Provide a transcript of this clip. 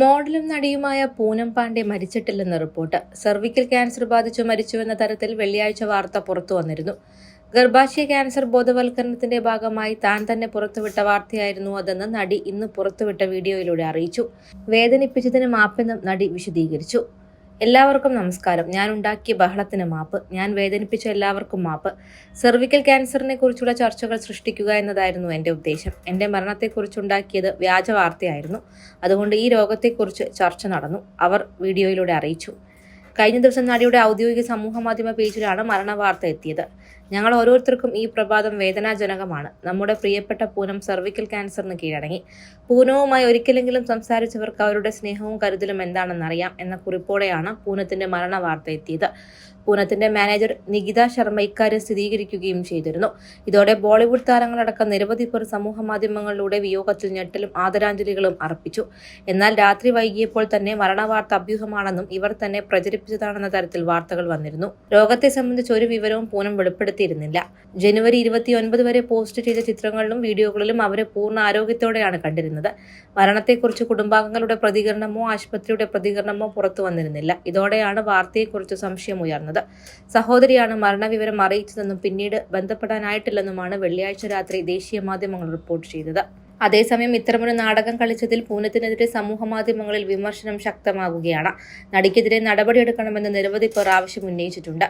മോഡലും നടിയുമായ പൂനം പാണ്ഡെ മരിച്ചിട്ടില്ലെന്ന റിപ്പോർട്ട്. സെർവിക്കൽ ക്യാൻസർ ബാധിച്ചു മരിച്ചുവെന്ന തരത്തിൽ വെള്ളിയാഴ്ച വാർത്ത പുറത്തു വന്നിരുന്നു. ഗർഭാശയ ക്യാൻസർ ബോധവൽക്കരണത്തിന്റെ ഭാഗമായി താൻ തന്നെ പുറത്തുവിട്ട വാർത്തയായിരുന്നു അതെന്ന് നടി ഇന്ന് പുറത്തുവിട്ട വീഡിയോയിലൂടെ അറിയിച്ചു. വേദനിപ്പിച്ചതിന് മാപ്പെന്നും നടി വിശദീകരിച്ചു. എല്ലാവർക്കും നമസ്കാരം. ഞാൻ ഉണ്ടാക്കിയ ബഹളത്തിന് മാപ്പ് ഞാൻ വേദനിപ്പിച്ച എല്ലാവർക്കും മാപ്പ്. സെർവിക്കൽ ക്യാൻസറിനെ കുറിച്ചുള്ള ചർച്ചകൾ സൃഷ്ടിക്കുക എന്നതായിരുന്നു എന്റെ ഉദ്ദേശം. എന്റെ മരണത്തെക്കുറിച്ചുണ്ടാക്കിയത് വ്യാജ വാർത്തയായിരുന്നു. അതുകൊണ്ട് ഈ രോഗത്തെക്കുറിച്ച് ചർച്ച നടന്നു. അവർ വീഡിയോയിലൂടെ അറിയിച്ചു. കഴിഞ്ഞ ദിവസം നടിയുടെ ഔദ്യോഗിക സമൂഹ മാധ്യമ പേജിലാണ് മരണവാർത്ത എത്തിയത്. ഞങ്ങൾ ഓരോരുത്തർക്കും ഈ പ്രഭാതം വേദനാജനകമാണ്. നമ്മുടെ പ്രിയപ്പെട്ട പൂനം സർവിക്കൽ ക്യാൻസറിന് കീഴടങ്ങി. പൂനവുമായി ഒരിക്കലെങ്കിലും സംസാരിച്ചവർക്ക് അവരുടെ സ്നേഹവും കരുതലും എന്താണെന്നറിയാം എന്ന കുറിപ്പോടെയാണ് പൂനത്തിന്റെ മരണ വാർത്ത എത്തിയത്. പൂനത്തിന്റെ മാനേജർ നികിത ശർമ്മ ഇക്കാര്യം സ്ഥിരീകരിക്കുകയും ചെയ്തിരുന്നു. ഇതോടെ ബോളിവുഡ് താരങ്ങളടക്കം നിരവധി പേർ സമൂഹ മാധ്യമങ്ങളിലൂടെ വിയോഗത്തിൽ ഞെട്ടലും ആദരാഞ്ജലികളും അർപ്പിച്ചു. എന്നാൽ രാത്രി വൈകിയപ്പോൾ തന്നെ മരണവാർത്ത അഭ്യൂഹമാണെന്നും ഇവർ തന്നെ പ്രചരിപ്പിച്ചതാണെന്ന തരത്തിൽ വാർത്തകൾ വന്നിരുന്നു. രോഗത്തെ സംബന്ധിച്ച് ഒരു വിവരവും പൂനം വെളിപ്പെടുത്തിയിരുന്നില്ല ജനുവരി ഇരുപത്തിയൊൻപത് വരെ പോസ്റ്റ് ചെയ്ത ചിത്രങ്ങളിലും വീഡിയോകളിലും അവരെ പൂർണ ആരോഗ്യത്തോടെയാണ് കണ്ടിരുന്നത്. മരണത്തെക്കുറിച്ച് കുടുംബാംഗങ്ങളുടെ പ്രതികരണമോ ആശുപത്രിയുടെ പ്രതികരണമോ പുറത്തു വന്നിരുന്നില്ല. ഇതോടെയാണ് വാർത്തയെക്കുറിച്ച് സംശയമുയർന്നത് സഹോദരിയാണ് മരണവിവരം അറിയിച്ചതെന്നും പിന്നീട് ബന്ധപ്പെടാനായിട്ടില്ലെന്നുമാണ് വെള്ളിയാഴ്ച രാത്രി ദേശീയ മാധ്യമങ്ങൾ റിപ്പോർട്ട് ചെയ്തത്. അതേസമയം ഇത്തരമൊരു നാടകം കളിച്ചതിൽ പൂനത്തിനെതിരെ സമൂഹ മാധ്യമങ്ങളിൽ വിമർശനം ശക്തമാകുകയാണ് നടിക്കെതിരെ നടപടിയെടുക്കണമെന്ന് നിരവധി പേർ ആവശ്യം ഉന്നയിച്ചിട്ടുണ്ട്.